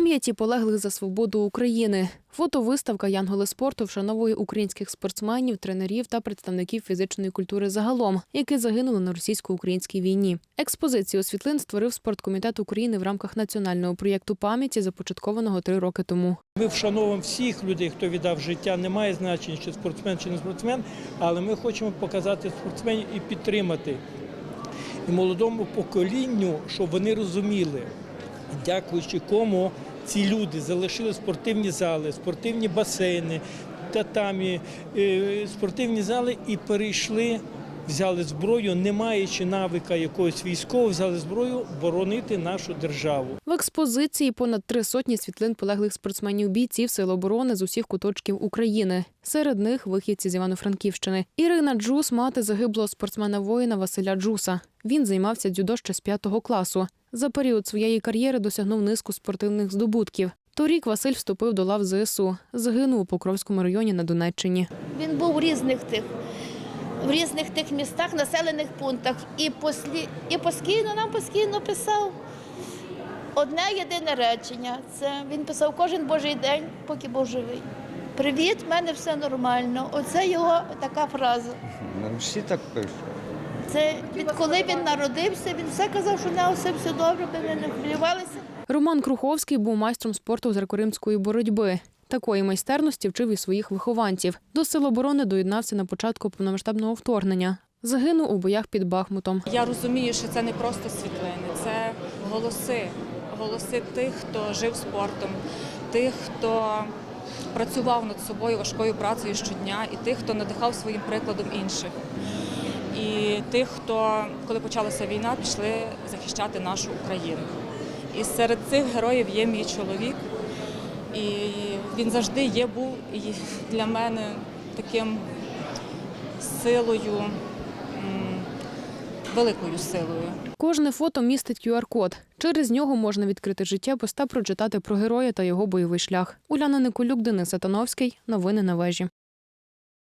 Пам'яті полеглих за свободу України. Фотовиставка Янголи спорту вшановує українських спортсменів, тренерів та представників фізичної культури загалом, які загинули на російсько-українській війні. Експозицію світлин створив спорткомітет України в рамках національного проєкту пам'яті, започаткованого три роки тому. Ми вшановуємо всіх людей, хто віддав життя. Немає значення, чи спортсмен, чи не спортсмен, але ми хочемо показати спортсменів і підтримати і молодому поколінню, щоб вони розуміли, дякуючи кому ці люди залишили спортивні зали, спортивні басейни, татамі, е, спортивні зали і перейшли. Взяли зброю, не маючи навика якогось військового, взяли зброю боронити нашу державу. В експозиції понад три сотні світлин полеглих спортсменів бійців Сил оборони з усіх куточків України. Серед них вихідці з Івано-Франківщини. Ірина Джус, мати загиблого спортсмена-воїна Василя Джуса. Він займався дзюдо ще з п'ятого класу. За період своєї кар'єри досягнув низку спортивних здобутків. Торік Василь вступив до лав ЗСУ. Загинув у Покровському районі на Донеччині. Він був у різних тих, в різних тих містах, населених пунктах. І, послі, і постійно нам постійно писав одне єдине речення. Це він писав кожен божий день, поки був живий. Привіт, в мене все нормально. Оце його така фраза. Ну, всі так пишуть. Це відколи він народився, він все казав, що в нього все, все добре, ми не хвилювалися. Роман Круховський був майстром спорту з греко-римської боротьби. Такої майстерності вчив і своїх вихованців. До сил оборони доєднався на початку повномасштабного вторгнення. Загинув у боях під Бахмутом. Я розумію, що це не просто світлини, це голоси. Голоси тих, хто жив спортом, тих, хто працював над собою важкою працею щодня, і тих, хто надихав своїм прикладом інших. І тих, хто, коли почалася війна, пішли захищати нашу Україну. І серед цих героїв є мій чоловік. І він завжди є був і для мене таким силою, великою силою. Кожне фото містить QR-код. Через нього можна відкрити життя та прочитати про героя та його бойовий шлях. Уляна Николюк, Денис Сатановський. Новини на вежі.